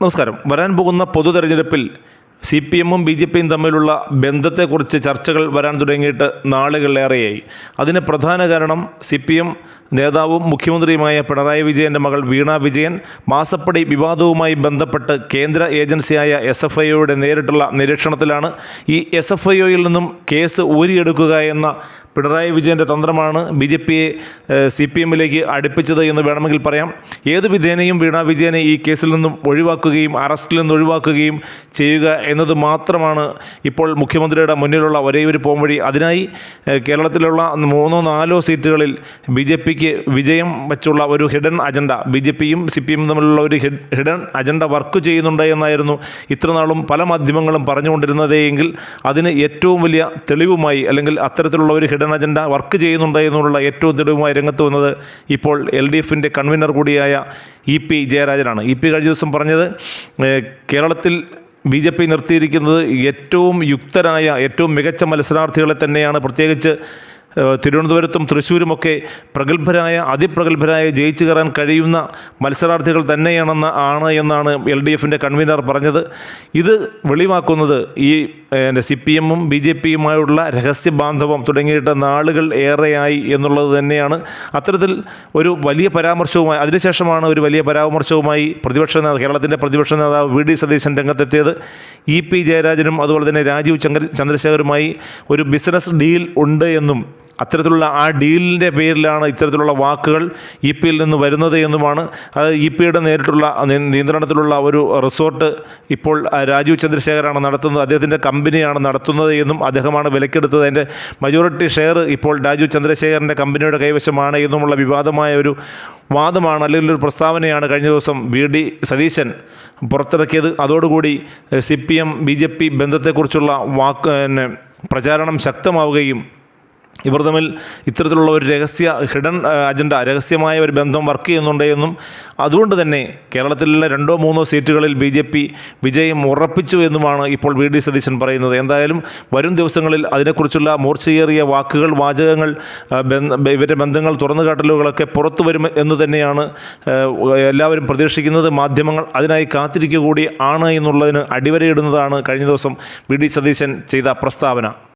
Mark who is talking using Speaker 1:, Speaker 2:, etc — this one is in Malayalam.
Speaker 1: നമസ്കാരം. വരാൻ പോകുന്ന പൊതു തെരഞ്ഞെടുപ്പിൽ സി പി എമ്മും ബി ജെ പിയും തമ്മിലുള്ള ബന്ധത്തെക്കുറിച്ച് ചർച്ചകൾ വരാൻ തുടങ്ങിയിട്ട് നാളുകളിലേറെയായി അതിന് പ്രധാന കാരണം സി പി എം നേതാവും മുഖ്യമന്ത്രിയുമായ പിണറായി വിജയന്റെ മകൾ വീണ വിജയൻ മാസപ്പടി വിവാദവുമായി ബന്ധപ്പെട്ട് കേന്ദ്ര ഏജൻസിയായ എസ് എഫ് ഐഒയുടെ നേരിട്ടുള്ള നിരീക്ഷണത്തിലാണ് ഈ എസ് എഫ് ഐഒയിൽ നിന്നും കേസ് ഊരിയെടുക്കുക എന്ന പിണറായി വിജയന്റെ തന്ത്രമാണ് ബി ജെ പിയെ സി പി എമ്മിലേക്ക് അടുപ്പിച്ചത് എന്ന് വേണമെങ്കിൽ പറയാം. ഏത് വിധേനയും വീണ വിജയനെ ഈ കേസിൽ നിന്നും ഒഴിവാക്കുകയും അറസ്റ്റിൽ നിന്ന് ഒഴിവാക്കുകയും ചെയ്യുക എന്നത് മാത്രമാണ് ഇപ്പോൾ മുഖ്യമന്ത്രിയുടെ മുന്നിലുള്ള ഒരേ ഒരു പോംവഴി അതിനായി കേരളത്തിലുള്ള മൂന്നോ നാലോ സീറ്റുകളിൽ ബി ജെ പിക്ക് വിജയം വെച്ചുള്ള ഒരു ഹിഡൻ അജണ്ട ബി ജെ പിയും സി പി എമ്മും തമ്മിലുള്ള ഒരു ഹിഡ്- ഹിഡൻ അജണ്ട വർക്ക് ചെയ്യുന്നുണ്ട് എന്നായിരുന്നു ഇത്രനാളും പല മാധ്യമങ്ങളും പറഞ്ഞുകൊണ്ടിരുന്നത് എങ്കിൽ അതിന് ഏറ്റവും വലിയ തെളിവുമായി അല്ലെങ്കിൽ അത്തരത്തിലുള്ള ഒരു ഹിഡൻ അജണ്ട വർക്ക് ചെയ്യുന്നുണ്ട് എന്നുള്ള ഏറ്റവും തെളിവുമായി രംഗത്ത് വന്നത് ഇപ്പോൾ എൽ ഡി എഫിന്റെ കൺവീനർ കൂടിയായ ഇ പി ജയരാജനാണ്. ഇ പി കഴിഞ്ഞ ദിവസം പറഞ്ഞത് കേരളത്തിൽ ബി ജെ പി നിർത്തിയിരിക്കുന്നത് ഏറ്റവും യുക്തരായ ഏറ്റവും മികച്ച മത്സരാർത്ഥികളെ തന്നെയാണ്. പ്രത്യേകിച്ച് തിരുവനന്തപുരത്തും തൃശ്ശൂരുമൊക്കെ പ്രഗത്ഭരായ അതിപ്രഗത്ഭരായ ജയിച്ചു കയറാൻ കഴിയുന്ന മത്സരാർത്ഥികൾ തന്നെയാണെന്ന് ആണ് എന്നാണ് എൽ ഡി എഫിന്റെ കൺവീനർ പറഞ്ഞത്. ഇത് വെളിവാക്കുന്നത് ഈ സി പി എമ്മും ബി ജെ പിയുമായുള്ള രഹസ്യ ബാന്ധവം തുടങ്ങിയിട്ട് നാളുകൾ ഏറെയായി എന്നുള്ളത് തന്നെയാണ്. അത്തരത്തിൽ ഒരു വലിയ പരാമർശവുമായി അതിനുശേഷമാണ് ഒരു വലിയ പരാമർശവുമായി പ്രതിപക്ഷ നേതാവ് കേരളത്തിന്റെ പ്രതിപക്ഷ നേതാവ് വി ഡി സതീശൻ രംഗത്തെത്തിയത്. ഇ പി ജയരാജനും അതുപോലെ തന്നെ രാജീവ് ചന്ദ്ര ചന്ദ്രശേഖരുമായി ഒരു ബിസിനസ് ഡീൽ ഉണ്ട് എന്നും അത്തരത്തിലുള്ള ആ ഡീലിന്റെ പേരിലാണ് ഇത്തരത്തിലുള്ള വാക്കുകൾ ഇ പിയിൽ നിന്ന് വരുന്നത് എന്നുമാണ്. അത് ഇ പിയുടെ നേരിട്ടുള്ള നിയന്ത്രണത്തിലുള്ള ഒരു റിസോർട്ട് ഇപ്പോൾ രാജീവ് ചന്ദ്രശേഖരാണ് നടത്തുന്നത്. അദ്ദേഹത്തിന്റെ കമ്പനിയാണ് നടത്തുന്നത് എന്നും അദ്ദേഹമാണ് വിലക്കെടുത്തത്. അതിന്റെ മജോറിറ്റി ഷെയർ ഇപ്പോൾ രാജീവ് ചന്ദ്രശേഖരന്റെ കമ്പനിയുടെ കൈവശമാണ് എന്നുമുള്ള വിവാദമായ ഒരു വാദമാണ് അല്ലെങ്കിൽ ഒരു പ്രസ്താവനയാണ് കഴിഞ്ഞ ദിവസം വി ഡി സതീശൻ പുറത്തിറക്കിയത്. അതോടുകൂടി C P M B J P ബന്ധത്തെക്കുറിച്ചുള്ള വാക്ക് പ്രചാരണം ശക്തമാവുകയും ഇവർ തമ്മിൽ ഇത്തരത്തിലുള്ള ഒരു രഹസ്യ ഹിഡൻ അജണ്ട രഹസ്യമായ ഒരു ബന്ധം വർക്ക് ചെയ്യുന്നുണ്ട് എന്നും അതുകൊണ്ട് തന്നെ കേരളത്തിലുള്ള രണ്ടോ മൂന്നോ സീറ്റുകളിൽ ബി ജെ പി വിജയം ഉറപ്പിച്ചു എന്നുമാണ് ഇപ്പോൾ വി ഡി സതീശൻ പറയുന്നത്. എന്തായാലും വരും ദിവസങ്ങളിൽ അതിനെക്കുറിച്ചുള്ള മൂർച്ചയേറിയ വാക്കുകൾ വാചകങ്ങൾ ഇവരുടെ ബന്ധങ്ങൾ തുറന്നുകാട്ടലുകളൊക്കെ പുറത്തു വരും എന്ന് തന്നെയാണ് എല്ലാവരും പ്രതീക്ഷിക്കുന്നത്. മാധ്യമങ്ങൾ അതിനായി കാത്തിരിക്കുക കൂടി ആണ് എന്നുള്ളതിന് അടിവരയിടുന്നതാണ് കഴിഞ്ഞ ദിവസം വി ഡി സതീശൻ ചെയ്ത പ്രസ്താവന.